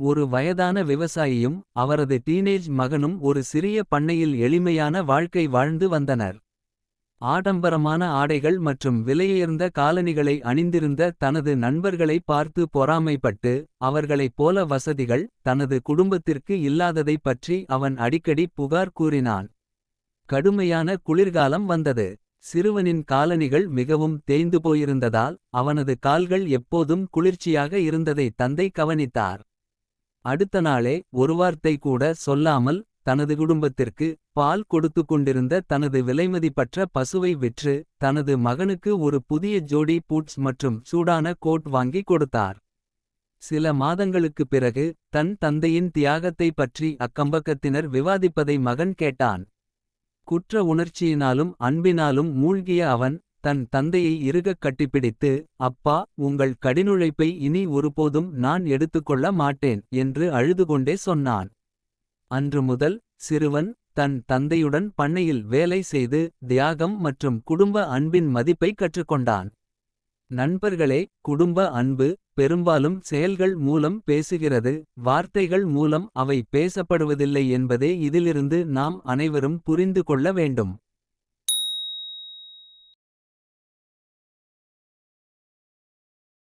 ஒரு வயதான விவசாயியும் அவரது டீனேஜ் மகனும் ஒரு சிறிய பண்ணையில் எளிமையான வாழ்க்கை வாழ்ந்து வந்தனர். ஆடம்பரமான ஆடைகள் மற்றும் விலையுயர்ந்த காலணிகளை அணிந்திருந்த தனது நண்பர்களை பார்த்து பொறாமைப்பட்டு. அவர்களைப் போல வசதிகள் தனது குடும்பத்திற்கு இல்லாததைப் பற்றி அவன் அடிக்கடி புகார் கூறினான். கடுமையான குளிர்காலம் வந்தது. சிறுவனின் காலணிகள் மிகவும் தேய்ந்து போயிருந்ததால். அவனது கால்கள் எப்போதும் குளிர்ச்சியாக இருந்ததை தந்தை கவனித்தார். அடுத்த நாளே ஒரு வார்த்தை கூட சொல்லாமல். தனது குடும்பத்திற்கு பால் கொடுத்துக் கொண்டிருந்த தனது விலைமதிப்பற்ற பசுவை விற்று. தனது மகனுக்கு ஒரு புதிய ஜோடி பூட்ஸ் மற்றும் சூடான கோட் வாங்கிக் கொடுத்தார். சில மாதங்களுக்குப் பிறகு தன் தந்தையின் தியாகத்தை பற்றி அக்கம்பக்கத்தினர் விவாதிப்பதை மகன் கேட்டான். குற்ற உணர்ச்சியினாலும் அன்பினாலும் மூழ்கிய அவன். தன் தந்தையை இறுகக் கட்டிப்பிடித்து அப்பா உங்கள் கடினுழைப்பை இனி ஒருபோதும் நான் எடுத்துக்கொள்ள மாட்டேன். என்று அழுதுகொண்டே சொன்னான். அன்று முதல் சிறுவன் தன் தந்தையுடன் பண்ணையில் வேலை செய்து. தியாகம் மற்றும் குடும்ப அன்பின் மதிப்பை கற்றுக்கொண்டான். நண்பர்களே குடும்ப அன்பு பெரும்பாலும் செயல்கள் மூலம் பேசுகிறது. வார்த்தைகள் மூலம் அவை பேசப்படுவதில்லை என்பதே இதிலிருந்து நாம் அனைவரும் புரிந்து கொள்ள வேண்டும்.